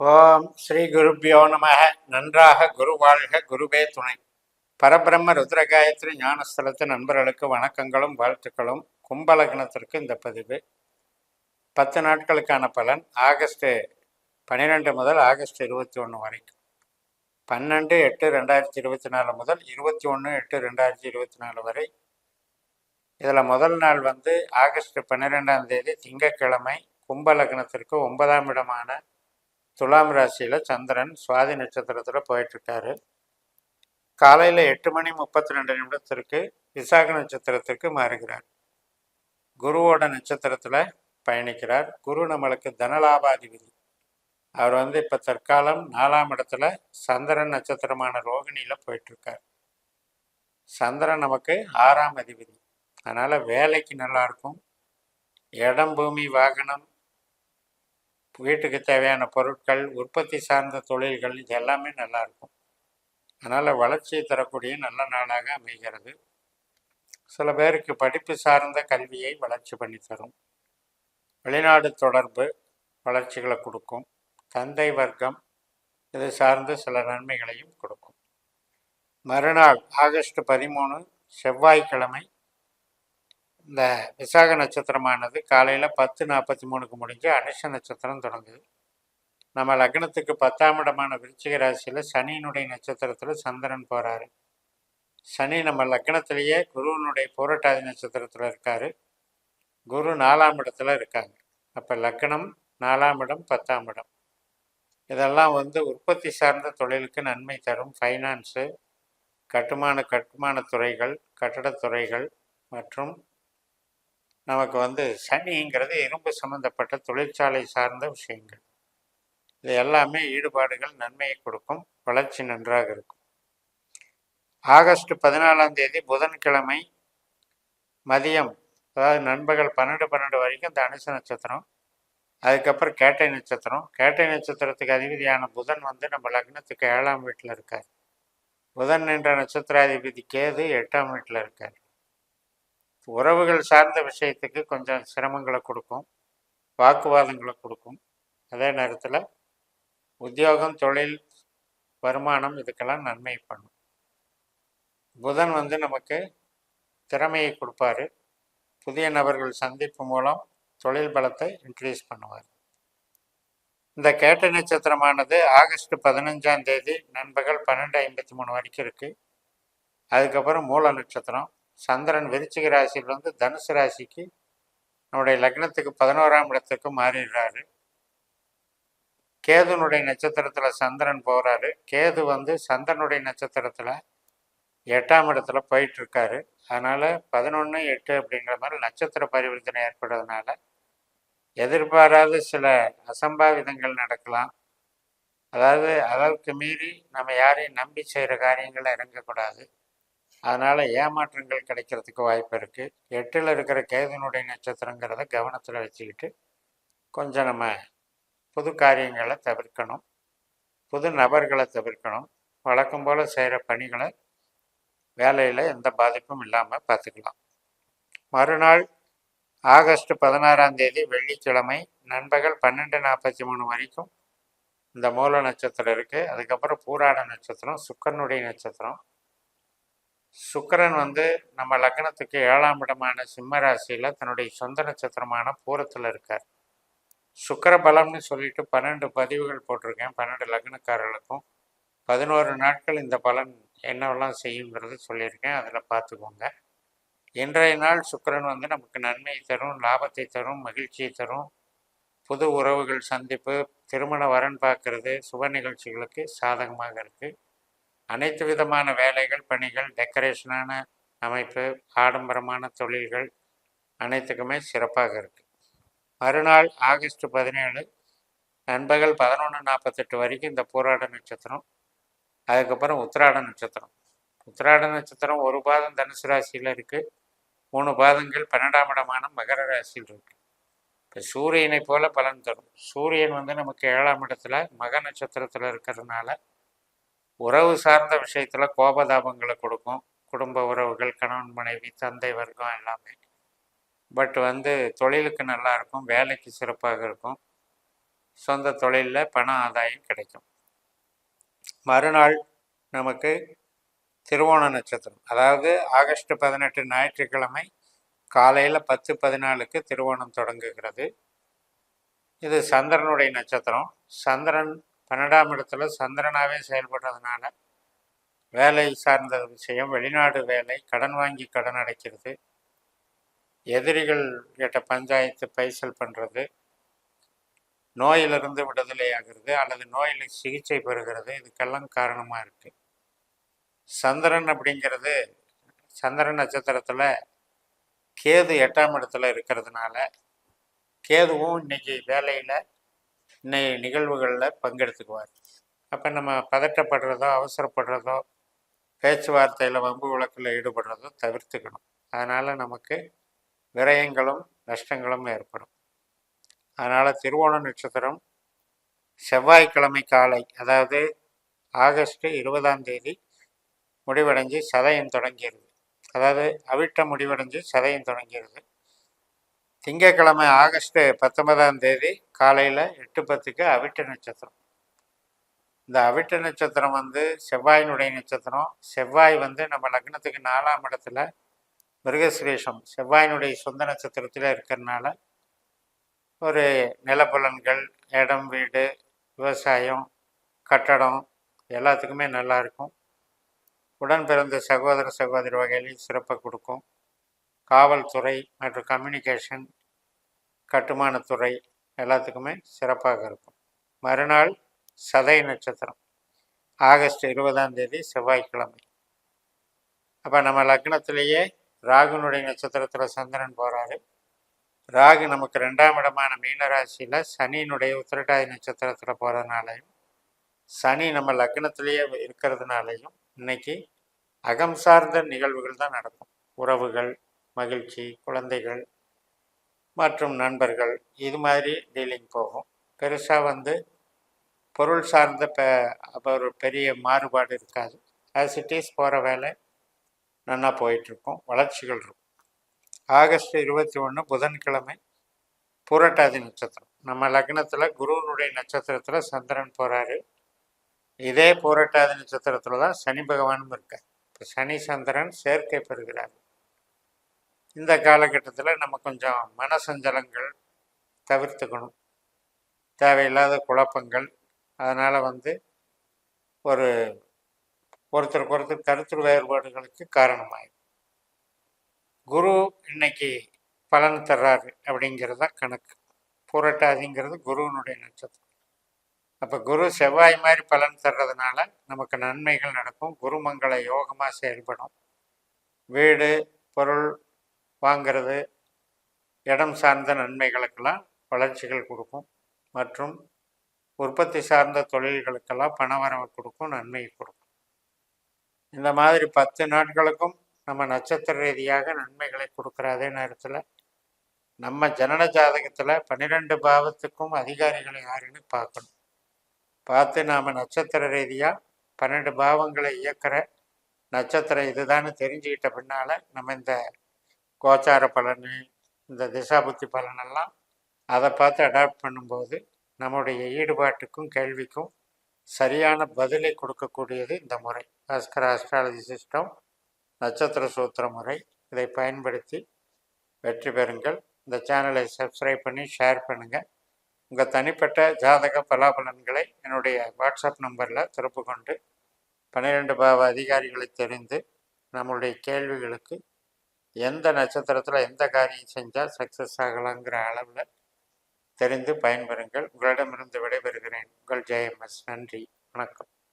ஓம் ஸ்ரீ குருப்பியோ நம நன்றாக குரு வாழ்க குருவே துணை. பரபிரம்ம ருத்ரகாயத்ரி ஞானஸ்தலத்து நண்பர்களுக்கு வணக்கங்களும் வாழ்த்துக்களும். கும்பலக்னத்திற்கு இந்த பதிவு. பத்து நாட்களுக்கான பலன் ஆகஸ்ட் பன்னிரெண்டு முதல் ஆகஸ்ட் இருபத்தி ஒன்று வரைக்கும். பன்னெண்டு எட்டு ரெண்டாயிரத்தி இருபத்தி நாலு முதல் இருபத்தி ஒன்று எட்டு ரெண்டாயிரத்தி இருபத்தி நாலு வரை. இதில் முதல் நாள் வந்து ஆகஸ்ட் பன்னிரெண்டாம் தேதி திங்கட்கிழமை கும்பலக்னத்திற்கு ஒன்பதாம் இடமான துலாம் ராசியில் சந்திரன் சுவாதி நட்சத்திரத்தில் போயிட்டுருக்காரு. காலையில் எட்டு மணி முப்பத்தி ரெண்டு நிமிடத்திற்கு விசாக நட்சத்திரத்திற்கு மாறுகிறார். குருவோட நட்சத்திரத்தில் பயணிக்கிறார். குரு நம்மளுக்கு தனலாபாதிபதி. அவர் வந்து இப்போ தற்காலம் நாலாம் இடத்துல சந்திரன் நட்சத்திரமான ரோகிணியில் போயிட்டுருக்கார். சந்திரன் நமக்கு ஆறாம் அதிபதி. அதனால் வேலைக்கு நல்லாயிருக்கும் இடம் பூமி வாகனம் வீட்டுக்கு தேவையான பொருட்கள் உற்பத்தி சார்ந்த தொழில்கள் இது எல்லாமே நல்லா இருக்கும். அதனால் வளர்ச்சியை தரக்கூடிய நல்ல நாளாக அமைகிறது. சில பேருக்கு படிப்பு சார்ந்த கல்வியை வளர்ச்சி பண்ணி தரும். வெளிநாடு தொடர்பு வளர்ச்சிகளை கொடுக்கும். தந்தை வர்க்கம் இது சார்ந்து சில நன்மைகளையும் கொடுக்கும். மறுநாள் ஆகஸ்ட் பதிமூணு செவ்வாய்க்கிழமை இந்த விசாக நட்சத்திரமானது காலையில் பத்து நாற்பத்தி மூணுக்கு முடிஞ்சு அனுஷ நட்சத்திரம் தொடங்குது. நம்ம லக்னத்துக்கு பத்தாம் இடமான விருச்சிக ராசியில் சனியினுடைய நட்சத்திரத்தில் சந்திரன் போகிறாரு சனி நம்ம லக்னத்திலேயே குருவனுடைய பூரட்டாதி நட்சத்திரத்தில் இருக்கார். குரு நாலாம் இடத்துல இருக்காங்க. அப்போ லக்னம் நாலாம் இடம் பத்தாம் இடம். இதெல்லாம் வந்து உற்பத்தி சார்ந்த தொழிலுக்கு நன்மை தரும். ஃபைனான்ஸு கட்டுமான கட்டுமான துறைகள் கட்டடத்துறைகள் மற்றும் நமக்கு வந்து சனிங்கிறது இரும்பு சம்மந்தப்பட்ட தொழிற்சாலை சார்ந்த விஷயங்கள். இது எல்லாமே ஈடுபாடுகள் நன்மையை கொடுக்கும் வளர்ச்சி நன்றாக இருக்கும். ஆகஸ்ட் பதினாலாம் தேதி புதன்கிழமை மதியம் அதாவது நண்பகல் பன்னெண்டு பன்னெண்டு வரைக்கும் இந்த அனுச நட்சத்திரம் அதுக்கப்புறம் கேட்டை நட்சத்திரம். கேட்டை நட்சத்திரத்துக்கு அதிபதியான புதன் வந்து நம்ம லக்னத்துக்கு ஏழாம் வீட்டில் இருக்கார். புதன் என்ற நட்சத்திராதிபதி கேது எட்டாம் வீட்டில் இருக்கார். உறவுகள் சார்ந்த விஷயத்துக்கு கொஞ்சம் சிரமங்களை கொடுக்கும் வாக்குவாதங்களை கொடுக்கும். அதே நேரத்தில் உத்தியோகம் தொழில் வருமானம் இதுக்கெல்லாம் நன்மை பண்ணும். புதன் வந்து நமக்கு திறமையை கொடுப்பாரு. புதிய நபர்கள் சந்திப்பு மூலம் தொழில் பலத்தை இன்க்ரீஸ் பண்ணுவார். இந்த கேட்ட நட்சத்திரமானது ஆகஸ்ட் பதினஞ்சாம் தேதி நண்பகல் பன்னெண்டு ஐம்பத்தி மூணு வரைக்கும் இருக்குது அதுக்கப்புறம் மூல நட்சத்திரம் சந்திரன் விருச்சிக ராசியிலிருந்து தனுசு ராசிக்கு நம்முடைய லக்னத்துக்கு பதினோராம் இடத்துக்கு மாறிடுறாரு. கேதுனுடைய நட்சத்திரத்தில் சந்திரன் போகிறாரு கேது வந்து சந்திரனுடைய நட்சத்திரத்தில் எட்டாம் இடத்துல போயிட்டுருக்காரு. அதனால் பதினொன்று எட்டு அப்படிங்கிற மாதிரி நட்சத்திர பரிவர்த்தனை ஏற்படுறதுனால எதிர்பாராத சில அசம்பாவிதங்கள் நடக்கலாம். அதாவது அளவுக்கு மீறி நம்ம யாரையும் நம்பி செய்கிற காரியங்களை இறங்கக்கூடாது. அதனால் ஏமாற்றங்கள் கிடைக்கிறதுக்கு வாய்ப்பு இருக்குது எட்டில் இருக்கிற கேதுனுடைய நட்சத்திரங்கிறத கவனத்தில் வச்சுக்கிட்டு கொஞ்சம் நம்ம புது காரியங்களை தவிர்க்கணும். புது நபர்களை தவிர்க்கணும். வழக்கம் போல் செய்கிற பணிகளை வேலையில் எந்த பாதிப்பும் இல்லாமல் பார்த்துக்கலாம். மறுநாள் ஆகஸ்ட் பதினாறாம் தேதி வெள்ளிக்கிழமை நண்பகல் பன்னெண்டு நாற்பத்தி மூணு வரைக்கும் இந்த மூல நட்சத்திரம் இருக்குது அதுக்கப்புறம் பூராட நட்சத்திரம் சுக்கரனுடைய நட்சத்திரம் சுக்கரன் வந்து நம்ம லக்னத்துக்கு ஏழாம் இடமான சிம்ம ராசியில் தன்னுடைய சொந்த நட்சத்திரமான பூரத்தில் இருக்கார். சுக்கர பலம்னு சொல்லிட்டு பன்னெண்டு பதிவுகள் போட்டிருக்கேன். பன்னெண்டு லக்னக்காரர்களுக்கும் பதினோரு நாட்கள் இந்த பலன் என்னவெல்லாம் செய்யுங்கிறது சொல்லியிருக்கேன். அதில் பார்த்துக்கோங்க. இன்றைய நாள் சுக்கரன் வந்து நமக்கு நன்மை தரும் லாபத்தை தரும் மகிழ்ச்சியை தரும். புது உறவுகள் சந்திப்பு திருமண வரன் பார்க்கறது சுப நிகழ்ச்சிகளுக்கு சாதகமாக இருக்குது அனைத்து விதமான வேலைகள் பணிகள் டெக்கரேஷனான அமைப்பு ஆடம்பரமான தொழில்கள் அனைத்துக்குமே சிறப்பாக இருக்குது மறுநாள் ஆகஸ்ட் பதினேழு நண்பகல் பதினொன்று நாற்பத்தெட்டு வரைக்கும் இந்த போராட நட்சத்திரம் அதுக்கப்புறம் உத்திராட நட்சத்திரம். உத்திராட நட்சத்திரம் ஒரு பாதம் தனுசு ராசியில் இருக்குது மூணு பாதங்கள் பன்னெண்டாம் இடமான மகர ராசியில் இருக்குது இப்போ சூரியனை போல பலன் தரும். சூரியன் வந்து நமக்கு ஏழாம் இடத்துல மக நட்சத்திரத்தில் இருக்கிறதுனால உறவு சார்ந்த விஷயத்தில் கோபதாபங்களை கொடுக்கும். குடும்ப உறவுகள் கணவன் மனைவி தந்தை வர்க்கம் எல்லாமே. பட் வந்து தொழிலுக்கு நல்லா இருக்கும் வேலைக்கு சிறப்பாக இருக்கும். சொந்த தொழிலில் பண ஆதாயம் கிடைக்கும். மறுநாள் நமக்கு திருவோண நட்சத்திரம். அதாவது ஆகஸ்ட் பதினெட்டு ஞாயிற்றுக்கிழமை காலையில் பத்து பதினாலுக்கு திருவோணம் தொடங்குகிறது. இது சந்திரனுடைய நட்சத்திரம். சந்திரன் பன்னெண்டாம் இடத்துல சந்திரனாகவே செயல்படுறதுனால வேலை சார்ந்த விஷயம் வெளிநாடு வேலை கடன் வாங்கி கடன் அடைக்கிறது எதிரிகள் கிட்ட பஞ்சாயத்து பைசல் பண்ணுறது நோயிலிருந்து விடுதலை ஆகிறது அல்லது நோயில் சிகிச்சை பெறுகிறது இதுக்கெல்லாம் காரணமாக இருக்குது சந்திரன் அப்படிங்கிறது சந்திரன் நட்சத்திரத்தில் கேது எட்டாம் இடத்துல இருக்கிறதுனால கேதுவும் இன்னைக்கு வேலையில் இன்னைக்கு நிகழ்வுகளில் பங்கெடுத்துக்குவார். அப்போ நம்ம பதட்டப்படுறதோ அவசரப்படுறதோ பேச்சுவார்த்தையில் வம்பு வழக்கில் ஈடுபடுறதோ தவிர்த்துக்கணும். அதனால் நமக்கு விரயங்களும் நஷ்டங்களும் ஏற்படும். அதனால் திருவோண நட்சத்திரம் செவ்வாய்க்கிழமை காலை அதாவது ஆகஸ்ட் இருபதாம் தேதி முடிவடைஞ்சு சதயம் தொடங்கிடுது அதாவது அவிட்ட முடிவடைஞ்சு சதயம் தொடங்கிடுது திங்கக்கிழமை ஆகஸ்ட் பத்தொன்பதாம் தேதி காலையில் எட்டு பத்துக்கு அவிட்ட நட்சத்திரம். இந்த அவிட்ட நட்சத்திரம் வந்து செவ்வாயினுடைய நட்சத்திரம். செவ்வாய் வந்து நம்ம லக்னத்துக்கு நாலாம் இடத்துல மிருகசுரேஷம். செவ்வாயினுடைய சொந்த நட்சத்திரத்தில் இருக்கிறதுனால ஒரு நிலப்புலன்கள் இடம் வீடு விவசாயம் கட்டடம் எல்லாத்துக்குமே நல்லா இருக்கும். உடன் பிறந்த சகோதர சகோதரி வகையிலையும் சிறப்பை கொடுக்கும். காவல்துறை மற்றும் கம்யூனிகேஷன் கட்டுமானத்துறை எல்லாத்துக்குமே சிறப்பாக இருக்கும். மறுநாள் சதய நட்சத்திரம். ஆகஸ்ட் இருபதாம் தேதி செவ்வாய்க்கிழமை. அப்போ நம்ம லக்னத்திலேயே ராகுனுடைய நட்சத்திரத்தில் சந்திரன் போகிறாரு ராகு நமக்கு ரெண்டாம் இடமான மீனராசியில் சனியினுடைய உத்திரட்டாதி நட்சத்திரத்தில் போகிறதுனாலையும் சனி நம்ம லக்னத்திலேயே இருக்கிறதுனாலையும் இன்னைக்கு அகம் சார்ந்த நிகழ்வுகள் தான் நடக்கும். உறவுகள் மகிழ்ச்சி குழந்தைகள் மற்றும் நண்பர்கள். இது மாதிரி டீலிங் போகும். பெருசாக வந்து பொருள் சார்ந்த ப ஒரு பெரிய மாறுபாடு இருக்காது. ஆஸ் இட் இஸ் போகிற வேலை நல்லா போயிட்டுருக்கும். வளர்ச்சிகள் இருக்கும். ஆகஸ்ட் இருபத்தி ஒன்று புதன்கிழமை பூரட்டாதி நட்சத்திரம். நம்ம லக்னத்தில் குருவனுடைய நட்சத்திரத்தில் சந்திரன் போகிறாரு இதே பூரட்டாதி நட்சத்திரத்தில் தான் சனி பகவானும் இருக்கார். இப்போ சனி சந்திரன் சேர்க்கை பெறுகிறார். இந்த காலகட்டத்தில் நம்ம கொஞ்சம் மனசஞ்சலங்கள் தவிர்த்துக்கணும். தேவையில்லாத குழப்பங்கள். அதனால் வந்து ஒரு ஒருத்தருக்கு ஒருத்தர் கருத்து வேறுபாடுகளுக்கு காரணமாயிடும் குரு இன்னைக்கு பலன் தர்றாரு அப்படிங்கிறது தான் கணக்கு. புரட்டாதிங்கிறது குருவினுடைய நட்சத்திரம். அப்போ குரு செவ்வாய் மாதிரி பலன் தர்றதுனால நமக்கு நன்மைகள் நடக்கும். குருமங்கள யோகமாக செயல்படும். வீடு பொருள் வாங்கிறது இடம் சார்ந்த நன்மைகளுக்கெல்லாம் வளர்ச்சிகள் கொடுக்கும் மற்றும் உற்பத்தி சார்ந்த தொழில்களுக்கெல்லாம் பணவரவு கொடுக்கும் நன்மையை கொடுக்கும். இந்த மாதிரி பத்து நாட்களுக்கும் நம்ம நட்சத்திர ரீதியாக நன்மைகளை கொடுக்குற அதே நேரத்தில் நம்ம ஜனன ஜாதகத்தில் பன்னிரெண்டு பாவத்துக்கும் அதிகாரிகளை யாருன்னு பார்க்கணும். பார்த்து நாம் நட்சத்திர ரீதியாக பன்னெண்டு பாவங்களை இயக்கிற நட்சத்திரம் இதுதான்னு தெரிஞ்சுக்கிட்ட பின்னால் நம்ம இந்த கோச்சார பலன் இந்த திசாபுத்தி பலனெல்லாம் அதை பார்த்து அடாப்ட் பண்ணும்போது நம்முடைய ஈடுபாட்டுக்கும் கேள்விக்கும் சரியான பதிலை கொடுக்கக்கூடியது இந்த முறை. பாஸ்கர அஸ்ட்ராலஜி சிஸ்டம் நட்சத்திர சூத்திர முறை. இதை பயன்படுத்தி வெற்றி பெறுங்கள். இந்த சேனலை சப்ஸ்கிரைப் பண்ணி ஷேர் பண்ணுங்கள் உங்கள் தனிப்பட்ட ஜாதக பலாபலன்களை என்னுடைய வாட்ஸ்அப் நம்பரில் திறப்பு கொண்டு பன்னிரெண்டு பாவ அதிகாரிகளை தெரிந்து நம்மளுடைய கேள்விகளுக்கு எந்த நட்சத்திரத்தில் எந்த காரியம் செஞ்சால் சக்ஸஸ் ஆகலாங்கிற அளவில் தெரிந்து பயன்பெறுங்கள். உங்களிடமிருந்து விடைபெறுகிறேன். உங்கள் ஜெயம்எஸ் நன்றி. வணக்கம்.